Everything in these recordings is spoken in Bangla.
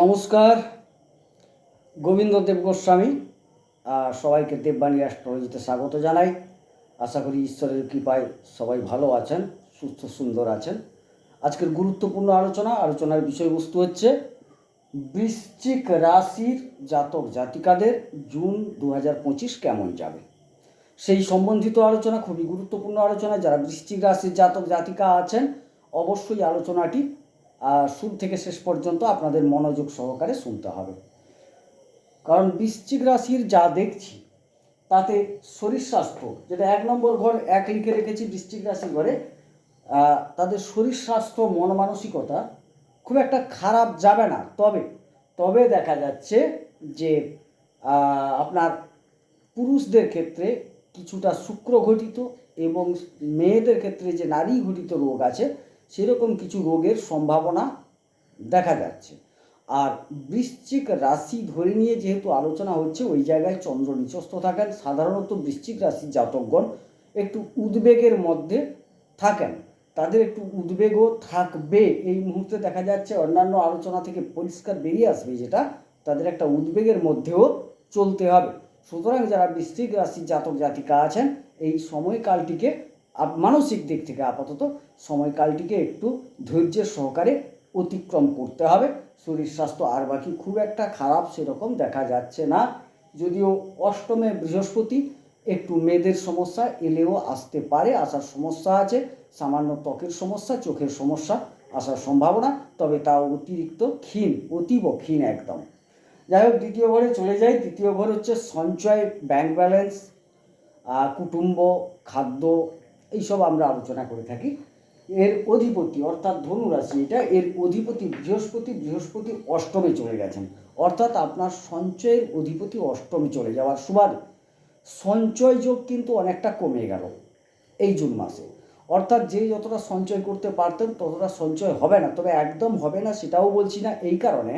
নমস্কার গোবিন্দ দেব গোস্বামী সবাইকে দেববাণী অ্যাস্ট্রোলজিতে স্বাগত জানাই। আশা করি ঈশ্বরের কৃপায় সবাই ভালো আছেন, সুস্থ, সুন্দর আছেন। আজকের গুরুত্বপূর্ণ আলোচনা, আলোচনার বিষয়বস্তু হচ্ছে বৃশ্চিক রাশির জাতক জাতিকাদের জুন দু হাজার পঁচিশ কেমন যাবে? সেই সম্বন্ধিত আলোচনা খুবই গুরুত্বপূর্ণ আলোচনা। যারা বৃশ্চিক রাশির জাতক জাতিকা আছেন, অবশ্যই আলোচনাটি শুরু থেকে শেষ পর্যন্ত আপনাদের মনোযোগ সহকারে শুনতে হবে। কারণ বৃশ্চিক রাশির যা দেখছি, তাতে শরীর স্বাস্থ্য, যেটা এক নম্বর ঘর এক লিখে রেখেছি বৃশ্চিক রাশির ঘরে তাদের শরীর স্বাস্থ্য, মন মানসিকতা খুব একটা খারাপ যাবে না। তবে তবে দেখা যাচ্ছে যে আপনার পুরুষদের ক্ষেত্রে কিছুটা শুক্র ঘটিত এবং মেয়েদের ক্ষেত্রে যে নারী ঘটিত রোগ আছে সেরকম কিছু রোগের সম্ভাবনা দেখা যাচ্ছে। আর বৃশ্চিক রাশি ধরে নিয়ে যেহেতু আলোচনা হচ্ছে, ওই জায়গায় চন্দ্র নিচস্থ থাকেন। সাধারণত বৃশ্চিক রাশির জাতকগণ একটু উদ্বেগের মধ্যে থাকেন। তাদের একটু উদ্বেগও থাকবে। এই মুহূর্তে দেখা যাচ্ছে অন্যান্য আলোচনা থেকে পরিষ্কার বেরিয়ে আসবে যেটা, তাদের একটা উদ্বেগের মধ্যেও চলতে হবে। সুতরাং যারা বৃশ্চিক রাশির জাতক জাতিকা আছেন, এই সময়কালটিকে মানসিক দিক থেকে আপাতত সময়কালটিকে একটু ধৈর্যের সহকারে অতিক্রম করতে হবে। শরীর স্বাস্থ্য আর বাকি খুব একটা খারাপ সেরকম দেখা যাচ্ছে না। যদিও অষ্টমে বৃহস্পতি একটু মেয়েদের সমস্যা এলেও আসতে পারে, আসার সমস্যা আছে, সামান্য ত্বকের সমস্যা, চোখের সমস্যা আসার সম্ভাবনা, তবে তা অতিরিক্ত ক্ষীণ, অতীব ক্ষীণ একদম। যাই হোক, দ্বিতীয় ঘরে চলে যাই। দ্বিতীয় ঘর হচ্ছে সঞ্চয় ব্যাংক ব্যালেন্স কুটুম্ব, খাদ্য এইসব আমরা আলোচনা করে থাকি। এর অধিপতি, অর্থাৎ ধনুরাশি, এটা এর অধিপতি বৃহস্পতি বৃহস্পতি অষ্টমে চলে গেছেন। অর্থাৎ আপনার সঞ্চয়ের অধিপতি অষ্টমে চলে যাওয়ার সুবাদে। সঞ্চয় যোগ কিন্তু অনেকটা কমে গেল এই জুন মাসে। অর্থাৎ যে যতটা সঞ্চয় করতে পারতেন, ততটা সঞ্চয় হবে না। তবে একদম হবে না সেটাও বলছি না। এই কারণে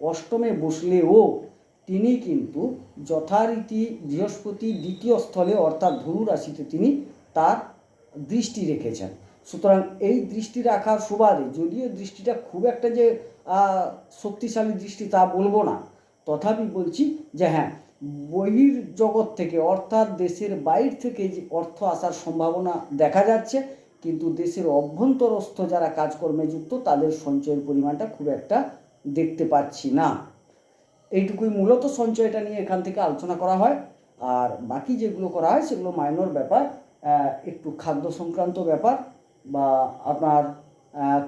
অষ্টমে বসলেও তিনি কিন্তু যথারীতি বৃহস্পতি দ্বিতীয় স্থলে, অর্থাৎ ধনু রাশিতে তিনি তার দৃষ্টি রেখেছেন। সুতরাং এই দৃষ্টি রাখার সুবাদে যদিও দৃষ্টিটা খুব একটা যে শক্তিশালী দৃষ্টি তা বলব না। তথাপি বলছি যে হ্যাঁ বহির জগৎ থেকে অর্থাৎ দেশের বাইর থেকে যে অর্থ আসার সম্ভাবনা দেখা যাচ্ছে, কিন্তু দেশের অভ্যন্তরস্থ যারা কাজকর্মে যুক্ত তাদের সঞ্চয়ের পরিমাণটা খুব একটা দেখতে পাচ্ছি না। এইটুকুই মূলত সঞ্চয়টা নিয়ে এখান থেকে আলোচনা করা হয়। আর বাকি যেগুলো করা হয় সেগুলো মাইনর ব্যাপার। একটু খাদ্য সংক্রান্ত ব্যাপার বা আপনার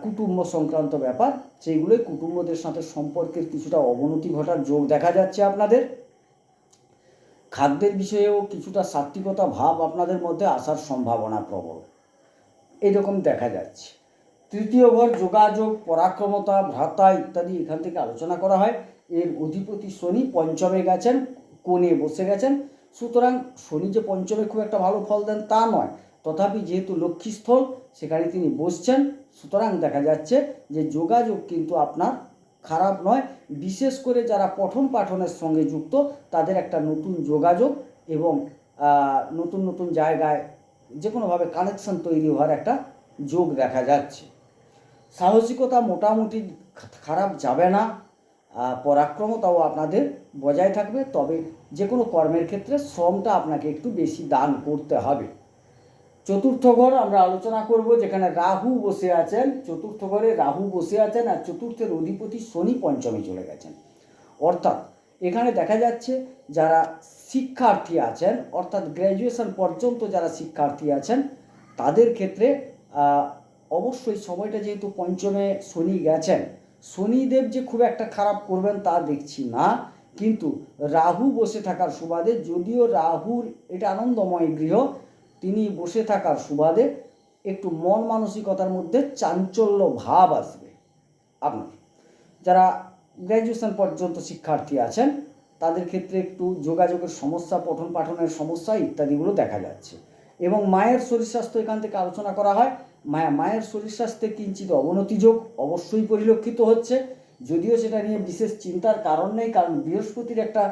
কুটুম্ব সংক্রান্ত ব্যাপার, সেইগুলোই কুটুম্বদের সাথে সম্পর্কের কিছুটা অবনতি ঘটার যোগ দেখা যাচ্ছে আপনাদের। খাদ্যের বিষয়েও কিছুটা সাত্বিকতা ভাব আপনাদের মধ্যে আসার সম্ভাবনা প্রবল। এইরকম দেখা যাচ্ছে। তৃতীয় ঘর, যোগাযোগ, পরাক্রমতা, ভ্রাতা ইত্যাদি এখান থেকে আলোচনা করা হয়। এর অধিপতি শনি পঞ্চমে গেছেন, কোণে বসে গেছেন। সুতরাং শনি যে পঞ্চমে খুব একটা ভালো ফল দেন তা নয়। তথাপি যেহেতু লক্ষ্মীস্থল, সেখানে তিনি বসছেন। সুতরাং দেখা যাচ্ছে যে যোগাযোগ কিন্তু আপনার খারাপ নয়। বিশেষ করে যারা পঠন পাঠনের সঙ্গে যুক্ত, তাদের একটা নতুন যোগাযোগ এবং নতুন নতুন জায়গায় যে কোনোভাবে কানেকশন তৈরি হওয়ার একটা যোগ দেখা যাচ্ছে। সাহসিকতা মোটামুটি খারাপ যাবে না। পরাক্রমতাও আপনাদের বজায় থাকবে, তবে যে কোনো কর্মের ক্ষেত্রে শ্রমটা আপনাকে একটু বেশি দান করতে হবে। চতুর্থ ঘর আমরা আলোচনা করব, যেখানে রাহু বসে আছেন, চতুর্থ ঘরে রাহু বসে আছেন আর চতুর্থের অধিপতি শনি পঞ্চমে চলে গেছেন। অর্থাৎ এখানে দেখা যাচ্ছে যারা শিক্ষার্থী আছেন, অর্থাৎ গ্র্যাজুয়েশন পর্যন্ত যারা শিক্ষার্থী আছেন, তাদের ক্ষেত্রে অবশ্যই সময়টা যেহেতু পঞ্চমে শনি গেছেন, শনিদেব যে খুব একটা খারাপ করবেন তা দেখছি না। কিন্তু রাহু বসে থাকার সুবাদে, যদিও রাহুর এটা আনন্দময় গৃহ, তিনি বসে থাকার সুবাদে একটু মন মানসিকতার মধ্যে চাঞ্চল্য ভাব আসবে আপনার। যারা গ্র্যাজুয়েশন পর্যন্ত শিক্ষার্থী আছেন, তাদের ক্ষেত্রে একটু যোগাযোগের সমস্যা, পঠন পাঠনের সমস্যা ইত্যাদিগুলো দেখা যাচ্ছে। এবং মায়ের শরীর স্বাস্থ্য এখান থেকে আলোচনা করা হয়। মায়া, মায়ের শরীর স্বাস্থ্যে কিঞ্চিত অবনতি যোগ অবশ্যই পরিলক্ষিত হচ্ছে। যদিও সেটা নিয়ে বিশেষ চিন্তার কারণ নেই, কারণ বৃহস্পতির একটা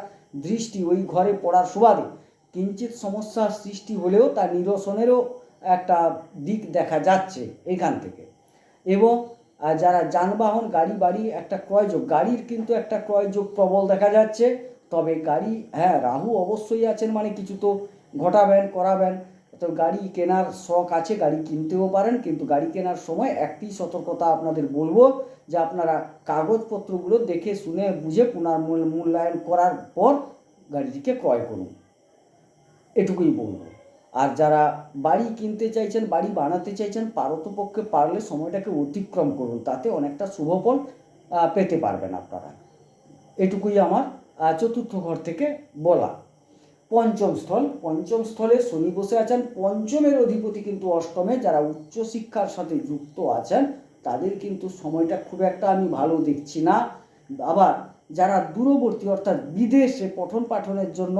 দৃষ্টি ওই ঘরে পড়ার সুবাদে। কিঞ্চিত সমস্যার সৃষ্টি হলেও তার নিরসনেরও একটা দিক দেখা যাচ্ছে এখান থেকে। এবং যারা যানবাহন, গাড়ি, বাড়ি একটা ক্রয়যোগ, গাড়ির কিন্তু একটা ক্রয়যোগ প্রবল দেখা যাচ্ছে। তবে গাড়ি হ্যাঁ রাহু অবশ্যই আছেন মানে কিছু তো ঘটাবেন, করাবেন। তো গাড়ি কেনার শখ আছে, গাড়ি কিনতেও পারেন, কিন্তু গাড়ি কেনার সময় একটি সতর্কতা আপনাদের বলব যে আপনারা কাগজপত্রগুলো দেখে শুনে বুঝে পুনর্মূল মূল্যায়ন করার পর গাড়িটিকে ক্রয় করুন। এটুকুই বলব। আর যারা বাড়ি কিনতে চাইছেন, বাড়ি বানাতে চাইছেন, পারতপক্ষে পারলে সময়টাকে অতিক্রম করুন, তাতে অনেকটা শুভফল পেতে পারবেন আপনারা। এটুকুই আমার চতুর্থ ঘর থেকে বলা। পঞ্চম স্থল। পঞ্চম স্থলে শনি বসে আছেন। পঞ্চমের অধিপতি কিন্তু অষ্টমে। যারা উচ্চশিক্ষার সাথে যুক্ত আছেন, তাদের কিন্তু সময়টা খুব একটা আমি ভালো দেখছি না। আবার যারা দূরবর্তী অর্থাৎ বিদেশে পঠন পাঠনের জন্য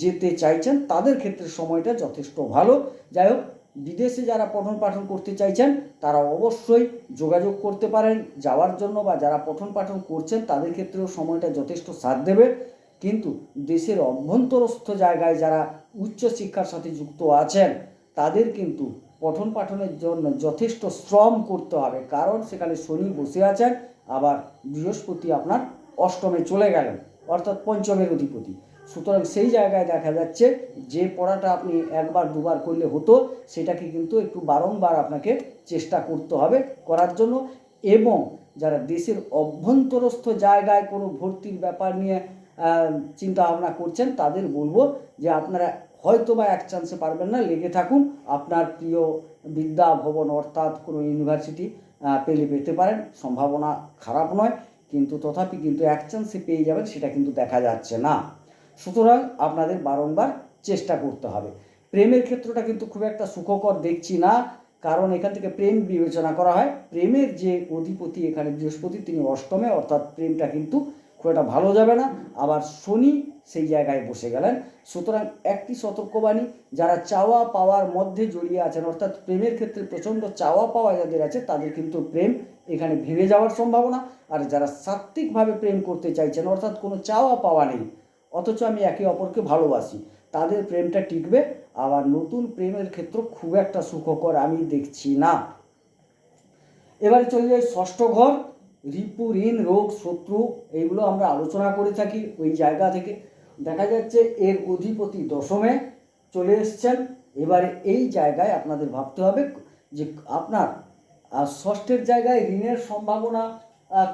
যেতে চাইছেন, তাদের ক্ষেত্রে সময়টা যথেষ্ট ভালো। যাই হোক, বিদেশে যারা পঠন পাঠন করতে চাইছেন, তারা অবশ্যই যোগাযোগ করতে পারেন। যাওয়ার জন্য বা যারা পঠন পাঠন করছেন, তাদের ক্ষেত্রেও সময়টা যথেষ্ট সাথ দেবে। কিন্তু দেশের অভ্যন্তরস্থ জায়গায় যারা উচ্চশিক্ষার সাথে যুক্ত আছেন, তাদের কিন্তু পঠন পাঠনের জন্য যথেষ্ট শ্রম করতে হবে। কারণ সেখানে শনি বসে আছেন, আবার বৃহস্পতি আপনার অষ্টমে চলে গেলেন, অর্থাৎ পঞ্চমের অধিপতি। সুতরাং সেই জায়গায় দেখা যাচ্ছে যে পড়াটা আপনি একবার, দুবার করলে হতো, সেটাকে কিন্তু একটু বারংবার আপনাকে চেষ্টা করতে হবে করার জন্য। এবং যারা দেশের অভ্যন্তরস্থ জায়গায় কোনো ভর্তির ব্যাপার নিয়ে চিন্তা ভাবনা করছেন, তাদের বলব যে আপনারা হয়তো বা এক চান্সে পারবেন না, লেগে থাকুন। আপনার প্রিয় বিদ্যা ভবন অর্থাৎ কোনো ইউনিভার্সিটি পেলে পেতে পারেন। সম্ভাবনা খারাপ নয়, কিন্তু তথাপি কিন্তু এক চান্সে পেয়ে যাবেন, সেটা কিন্তু দেখা যাচ্ছে না। সুতরাং আপনাদের বারংবার চেষ্টা করতে হবে। প্রেমের ক্ষেত্রটা কিন্তু খুব একটা সুখকর দেখছি না, কারণ এখান থেকে প্রেম বিবেচনা করা হয়। প্রেমের যে অধিপতি এখানে বৃহস্পতি, তিনি অষ্টমে, অর্থাৎ প্রেমটা কিন্তু খুব একটা ভালো যাবে না। আবার শনি সেই জায়গায় বসে গেলেন। সুতরাং একটি সতর্কবাণী, যারা চাওয়া পাওয়ার মধ্যে জড়িয়ে আছেন, অর্থাৎ প্রেমের ক্ষেত্রে প্রচণ্ড চাওয়া পাওয়া যাদের আছে, তাদের কিন্তু প্রেম এখানে ভেঙে যাওয়ার সম্ভাবনা। আর যারা সাত্ত্বিকভাবে প্রেম করতে চাইছেন, অর্থাৎ কোনো চাওয়া পাওয়া নেই, অথচ আমি একে অপরকে ভালোবাসি, তাদের প্রেমটা টিকবে। আবার নতুন প্রেমের ক্ষেত্র খুব একটা সুখকর আমি দেখছি না। এবারে চলে যাই ষষ্ঠ ঘর। রিপু ঋণ রোগ, শত্রু, এইগুলো আমরা আলোচনা করে থাকি ওই জায়গা থেকে। দেখা যাচ্ছে এর অধিপতি দশমে চলে এসছেন। এবারে এই জায়গায় আপনাদের ভাবতে হবে যে আপনার ষষ্ঠের জায়গায় ঋণের সম্ভাবনা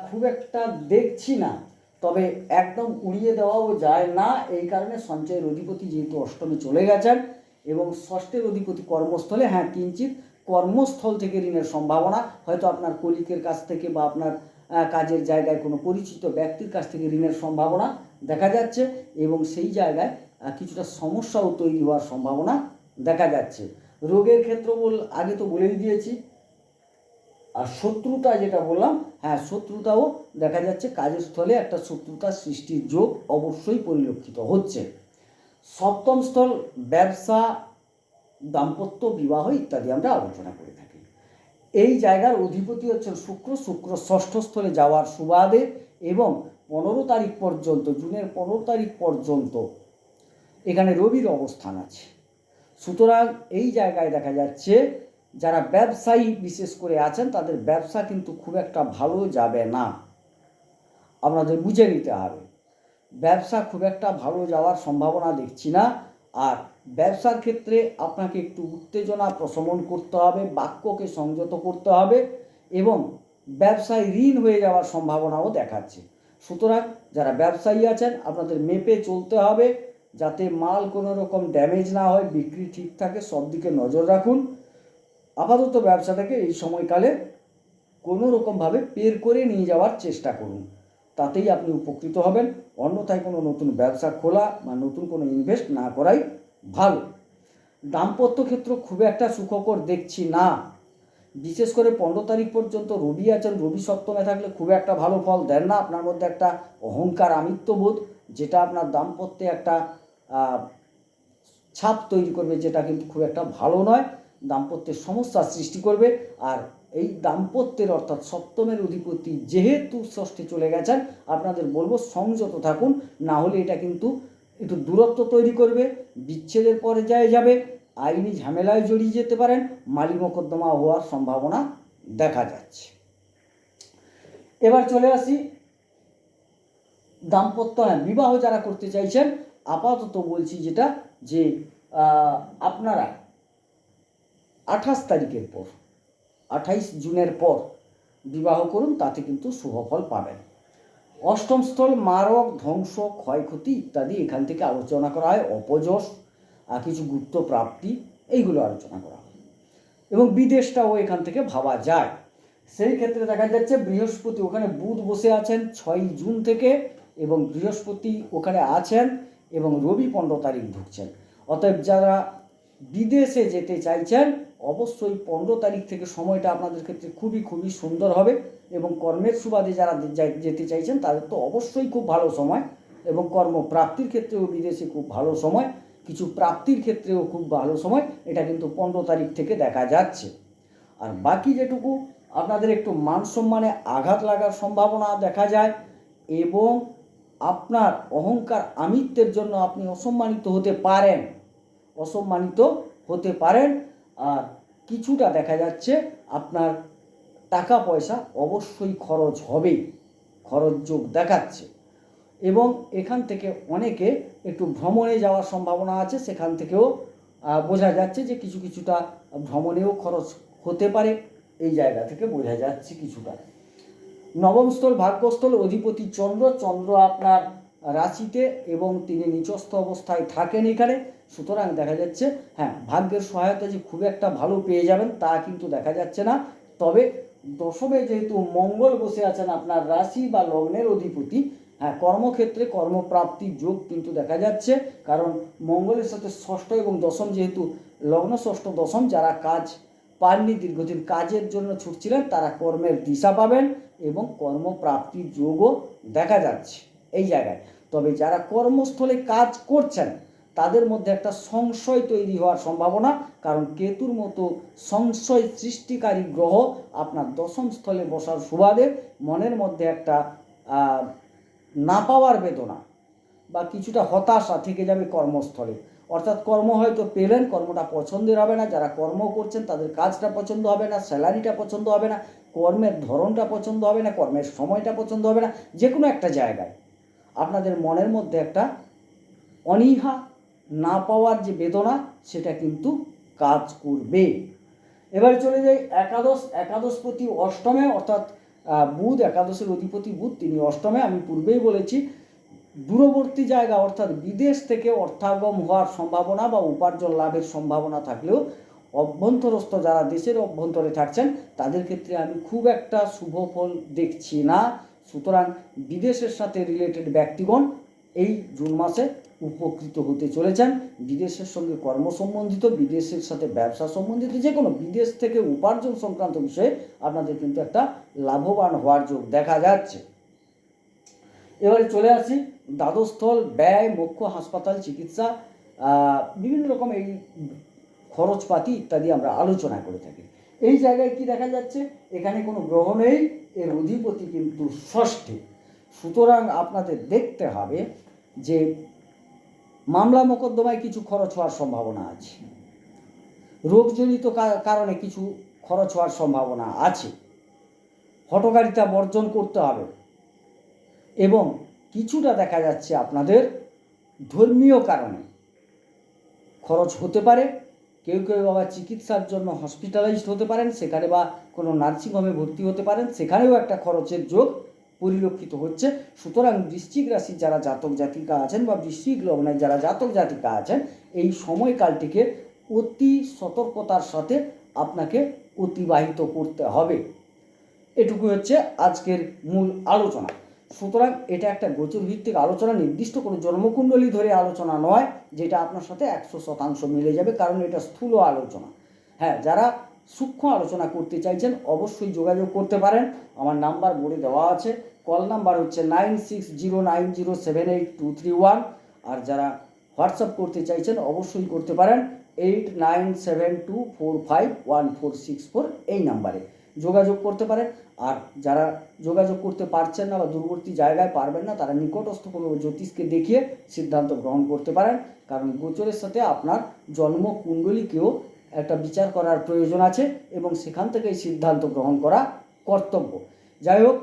খুব একটা দেখছি না। তবে একদম উড়িয়ে দেওয়াও যায় না। এই কারণে সঞ্চয়ের অধিপতি যেহেতু অষ্টমে চলে গেছেন এবং ষষ্ঠের অধিপতি কর্মস্থলে হ্যাঁ কিঞ্চিত কর্মস্থল থেকে ঋণের সম্ভাবনা, হয়তো আপনার কলিকের কাছ থেকে বা আপনার কাজের জায়গায় কোনো পরিচিত ব্যক্তির কাছ থেকে ঋণের সম্ভাবনা দেখা যাচ্ছে এবং সেই জায়গায় কিছুটা সমস্যাও তৈরি হওয়ার সম্ভাবনা দেখা যাচ্ছে। রোগের ক্ষেত্র বল, আগে তো বলেই দিয়েছি। আর শত্রুতা যেটা বললাম হ্যাঁ শত্রুতাও দেখা যাচ্ছে। কাজের স্থলে একটা শত্রুতার সৃষ্টির যোগ অবশ্যই পরিলক্ষিত হচ্ছে। সপ্তম স্থল, ব্যবসা, দাম্পত্য, বিবাহ ইত্যাদি আমরা আলোচনা করে এই জায়গার অধিপতি হচ্ছেন শুক্র। শুক্র ষষ্ঠ স্থলে যাওয়ার সুবাদে এবং পনেরো তারিখ পর্যন্ত, জুনের পনেরো তারিখ পর্যন্ত এখানে রবির অবস্থান আছে। সুতরাং এই জায়গায় দেখা যাচ্ছে, যারা ব্যবসায়ী বিশেষ করে আছেন, তাদের ব্যবসা কিন্তু খুব একটা ভালো যাবে না। আপনাদের বুঝে নিতে হবে, ব্যবসা খুব একটা ভালো যাওয়ার সম্ভাবনা দেখছি না। আর ব্যবসার ক্ষেত্রে আপনাকে একটু উত্তেজনা প্রশমন করতে হবে, বাক্যকে সংযত করতে হবে এবং ব্যবসায় ঋণ হয়ে যাওয়ার সম্ভাবনাও দেখাচ্ছে। সুতরাং যারা ব্যবসায়ী আছেন, আপনাদের মেপে চলতে হবে যাতে মাল কোনো রকম ড্যামেজ না হয়, বিক্রি ঠিক থাকে, সব দিকে নজর রাখুন। আপাতত ব্যবসাটাকে এই সময়কালে কোনো রকমভাবে পের করে নিয়ে যাওয়ার চেষ্টা করুন। তাতেই আপনি উপকৃত হবেন। অন্যথায় কোনো নতুন ব্যবসা খোলা বা নতুন কোনো ইনভেস্ট না করাই ভালো। দাম্পত্য ক্ষেত্র খুব একটা সুখকর দেখছি না। বিশেষ করে পনেরো তারিখ পর্যন্ত রবি আছেন, রবি সপ্তমে থাকলে খুব একটা ভালো ফল দেন না। আপনার মধ্যে একটা অহংকার আমিত্ববোধ যেটা আপনার দাম্পত্যে একটা ছাপ তৈরি করবে, যেটা কিন্তু খুব একটা ভালো নয়। দাম্পত্যের সমস্যার সৃষ্টি করবে। আর এই দাম্পত্যের অর্থাৎ সপ্তমের অধিপতি যেহেতু ষষ্ঠে চলে গেছেন, আপনাদের বলব সংযত থাকুন। না হলে এটা কিন্তু একটু দূরত্ব তৈরি করবে, বিচ্ছেদের পর্যায়ে যাবে, আইনি ঝামেলায় জড়িয়ে যেতে পারেন, মালি মোকদ্দমা হওয়ার সম্ভাবনা দেখা যাচ্ছে। এবার চলে আসি দাম্পত্য হ্যাঁ বিবাহ যারা করতে চাইছেন, আপাতত বলছি যেটা যে আপনারা আঠাশ তারিখের পর, আঠাইশ জুনের পর বিবাহ করুন, তাতে কিন্তু শুভফল পাবেন। অষ্টম স্থল, মারক, ধ্বংস, ক্ষয়ক্ষতি ইত্যাদি এখান থেকে আলোচনা করা হয়, অপযশ আর কিছু গুপ্ত প্রাপ্তি, এইগুলো আলোচনা করা হয়। এবং বিদেশটাও এখান থেকে ভাবা যায়। সেই ক্ষেত্রে দেখা যাচ্ছে, বৃহস্পতি ওখানে বুধ বসে আছেন ছয়ই জুন থেকে এবং বৃহস্পতি ওখানে আছেন এবং রবি পনেরো তারিখ ঢুকছেন। অতএব যারা বিদেশে যেতে চাইছেন, অবশ্যই পনেরো তারিখ থেকে সময়টা আপনাদের ক্ষেত্রে খুবই খুবই সুন্দর হবে এবং কর্মের সুবাদে যারা যেতে চাইছেন, তাদের তো অবশ্যই খুব ভালো সময় এবং কর্মপ্রাপ্তির ক্ষেত্রেও বিদেশে খুব ভালো সময়, কিছু প্রাপ্তির ক্ষেত্রেও খুব ভালো সময়, এটা কিন্তু পনেরো তারিখ থেকে দেখা যাচ্ছে। আর বাকি যেটুকু আপনাদের একটু মান সম্মানে আঘাত লাগার সম্ভাবনা দেখা যায় এবং আপনার অহংকার আমিত্বের জন্য আপনি অসম্মানিত হতে পারেন। অসম্মানিত হতে পারেন। আর কিছুটা দেখা যাচ্ছে আপনার টাকা পয়সা অবশ্যই খরচ হবেই খরচ যোগ দেখাচ্ছে। এবং এখান থেকে অনেকে একটু ভ্রমণে যাওয়ার সম্ভাবনা আছে, সেখান থেকেও বোঝা যাচ্ছে যে কিছু কিছুটা ভ্রমণেও খরচ হতে পারে। এই জায়গা থেকে বোঝা যাচ্ছে কিছুটা। নবম স্থল, ভাগ্যস্থল, অধিপতি চন্দ্র। চন্দ্র আপনার রাশিতে এবং তিনি নিচস্থ অবস্থায় থাকেন এখানে। সুতরাং দেখা যাচ্ছে হ্যাঁ ভাগ্যের সহায়তা যে খুব একটা ভালো পেয়ে যাবেন তা কিন্তু দেখা যাচ্ছে না। তবে দশমে যেহেতু মঙ্গল বসে আছেন আপনার রাশি বা লগ্নের অধিপতি হ্যাঁ কর্মক্ষেত্রে কর্মপ্রাপ্তির যোগ কিন্তু দেখা যাচ্ছে। কারণ মঙ্গলের সাথে ষষ্ঠ এবং দশম যেহেতু লগ্ন ষষ্ঠ দশম, যারা কাজ পাননি, দীর্ঘদিন কাজের জন্য ছুটছিলেন, তারা কর্মের দিশা পাবেন এবং কর্মপ্রাপ্তির যোগও দেখা যাচ্ছে। এই জায়গায়। তবে যারা কর্মস্থলে কাজ করছেন, তাদের মধ্যে একটা সংশয় তৈরি হওয়ার সম্ভাবনা, কারণ কেতুর মতো সংশয় সৃষ্টিকারী গ্রহ আপনার দশম স্থলে বসার সুবাদে মনের মধ্যে একটা না পাওয়ার বেদনা বা কিছুটা হতাশা থেকে যাবে কর্মস্থলে। অর্থাৎ কর্ম হয়তো পেলেন, কর্মটা পছন্দের হবে না, যারা কর্ম করছেন তাদের কাজটা পছন্দ হবে না, স্যালারিটা পছন্দ হবে না, কর্মের ধরনটা পছন্দ হবে না, কর্মের সময়টা পছন্দ হবে না যে কোনো একটা জায়গায়। আপনাদের মনের মধ্যে একটা অনীহা না পাওয়ার যে বেদনা, সেটা কিন্তু কাজ করবে। এবারে চলে যাই একাদশ, একাদশপতি অষ্টমে, অর্থাৎ বুধ, একাদশের অধিপতি বুধ, তিনি অষ্টমে, আমি পূর্বেই বলেছি, দূরবর্তী জায়গা, অর্থাৎ বিদেশ থেকে অর্থাগম হওয়ার সম্ভাবনা বা উপার্জন লাভের সম্ভাবনা থাকলেও অভ্যন্তরস্থ যারা দেশের অভ্যন্তরে থাকছেন, তাদের ক্ষেত্রে আমি খুব একটা শুভ ফল দেখছি না। সুতরাং বিদেশের সাথে রিলেটেড ব্যক্তিগণ এই জুন মাসে উপকৃত হতে চলেছেন। বিদেশের সঙ্গে কর্ম সম্বন্ধিত, বিদেশের সাথে ব্যবসা সম্বন্ধিত যে কোনো বিদেশ থেকে উপার্জন সংক্রান্ত বিষয়ে আপনাদের কিন্তু একটা লাভবান হওয়ার যোগ দেখা যাচ্ছে। এবারে চলে আসি দ্বাদস্থল ব্যয় মুখ্য হাসপাতাল, চিকিৎসা বিভিন্ন রকম এই খরচপাতি ইত্যাদি আমরা আলোচনা করে থাকি। এই জায়গায় কি দেখা যাচ্ছে? এখানে কোনো গ্রহ নেই এর অধিপতি কিন্তু ষষ্ঠে। সুতরাং আপনাদের দেখতে হবে যে মামলা মোকদ্দমায় কিছু খরচ হওয়ার সম্ভাবনা আছে। রোগজনিত কারণে কিছু খরচ হওয়ার সম্ভাবনা আছে। হটকারিতা বর্জন করতে হবে এবং কিছুটা দেখা যাচ্ছে আপনাদের ধর্মীয় কারণে খরচ হতে পারে। কেউ কেউ আবার চিকিৎসার জন্য হসপিটালাইজড হতে পারেন, সেখানে বা কোনো নার্সিংহোমে ভর্তি হতে পারেন, সেখানেও একটা খরচের যোগ পরিলক্ষিত হচ্ছে। সুতরাং বৃশ্চিক রাশির যারা জাতক জাতিকা আছেন বা বৃশ্চিক লগ্নের যারা জাতক জাতিকা আছেন, এই সময়কালটিকে অতি সতর্কতার সাথে আপনাকে অতিবাহিত করতে হবে। এটুকু হচ্ছে আজকের মূল আলোচনা। সুতরাং এটা একটা গোচর ভিত্তিক আলোচনা, নির্দিষ্ট কোনো জন্মকুণ্ডলী ধরে আলোচনা নয়, যেটা আপনার সাথে একশো শতাংশ মিলে যাবে, কারণ এটা স্থূল আলোচনা। হ্যাঁ যারা সূক্ষ্ম আলোচনা করতে চাইছেন, অবশ্যই যোগাযোগ করতে পারেন। আমার নাম্বার বোর্ডে দেওয়া আছে। কল নাম্বার হচ্ছে nine six zero nine zero seven eight two three one. আর যারা হোয়াটসঅ্যাপ করতে চাইছেন, অবশ্যই করতে পারেন। Eight nine seven two four five one four six four এই নাম্বারে। যোগাযোগ করতে পারেন। আর যারা যোগাযোগ করতে পারছেন না বা দূরবর্তী জায়গায় পারবেন না, তারা নিকটস্থ কোনো জ্যোতিষকে দেখিয়ে সিদ্ধান্ত গ্রহণ করতে পারেন। কারণ গোচরের সাথে আপনার জন্ম কুণ্ডলীকেও একটা বিচার করার প্রয়োজন আছে এবং সেখান থেকেই সিদ্ধান্ত গ্রহণ করা কর্তব্য। যাই হোক,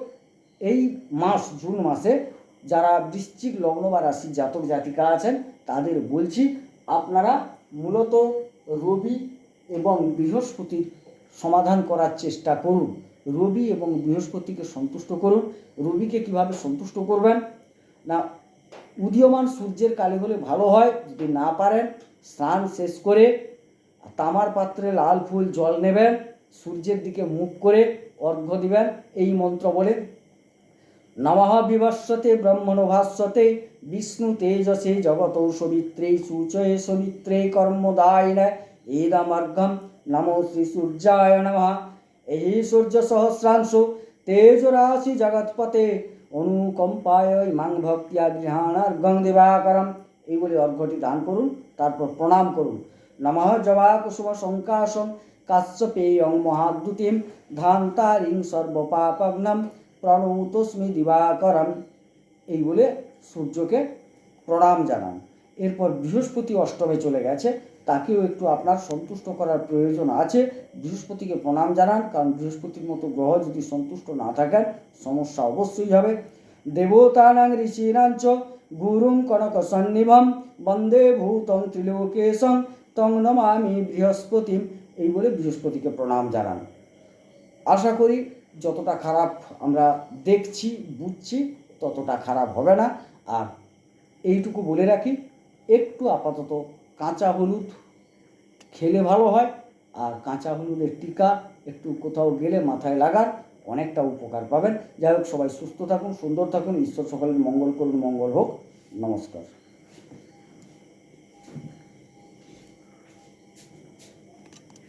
এই মাস, জুন মাসে যারা বৃশ্চিক লগ্ন বা রাশির জাতক জাতিকা আছেন, তাদের বলছি, আপনারা মূলত রবি এবং বৃহস্পতির সমাধান করার চেষ্টা করুন। রবি এবং বৃহস্পতিকে সন্তুষ্ট করুন। রবিকে কীভাবে সন্তুষ্ট করবেন? না, উদীয়মান সূর্যের কালে হলে ভালো হয়, যদি না পারেন, স্নান শেষ করে তামার পাত্রে লাল ফুল, জল নেবেন, সূর্যের দিকে মুখ করে অর্ঘ্য দিবেন, এই মন্ত্র বলে। নমঃ ব্রহ্মণ ভাস্বতে বিষ্ণু তেজসে জগত সবিত্রে সূচয়ে সবিত্রে কর্মদায়িন এদমর্ঘম নমো শ্রী সূর্যায় নমঃ এই সূর্য সহস্রাংশ তেজরাশি জগৎপতে অনুকম্পায় ইমাং ভক্তিয়া গৃহাণার্ঘং দিবাকরম। এই বলে অর্ঘ্যটি দান করুন, তারপর প্রণাম করুন। নমঃ জবা কুসুম শঙ্কাশম কাশ্যপেয়ং মহাদ্যুতিম ধান্তারিং সর্বপাপগ্নম প্রণৌতস্মি দিবাকরম। এই বলে সূর্যকে প্রণাম জানান। এরপর বৃহস্পতি অষ্টমে চলে গেছে। তাকেও একটু আপনার সন্তুষ্ট করার প্রয়োজন আছে। বৃহস্পতিকে প্রণাম জানান, কারণ বৃহস্পতির মতো গ্রহ যদি সন্তুষ্ট না থাকেন, সমস্যা অবশ্যই হবে। দেবতানাং ঋষীনাঞ্চ গুরুং কনক সন্নিভম বন্দে ভূতং ত্রিলোকেশং তং নমামি বৃহস্পতিম। এই বলে বৃহস্পতিকে প্রণাম জানান। আশা করি যতটা খারাপ আমরা দেখছি, বুঝছি, ততটা খারাপ হবে না। আর এইটুকু বলে রাখি, একটু আপাতত কাঁচা হলুদ খেলে ভালো হয়, আর কাঁচা হলুদের টিকা একটু কোথাও গেলে মাথায় লাগান, অনেকটা উপকার পাবেন। যাই হোক, সবাই সুস্থ থাকুন, সুন্দর থাকুন, ঈশ্বর সকলের মঙ্গল করুন, মঙ্গল হোক। নমস্কার।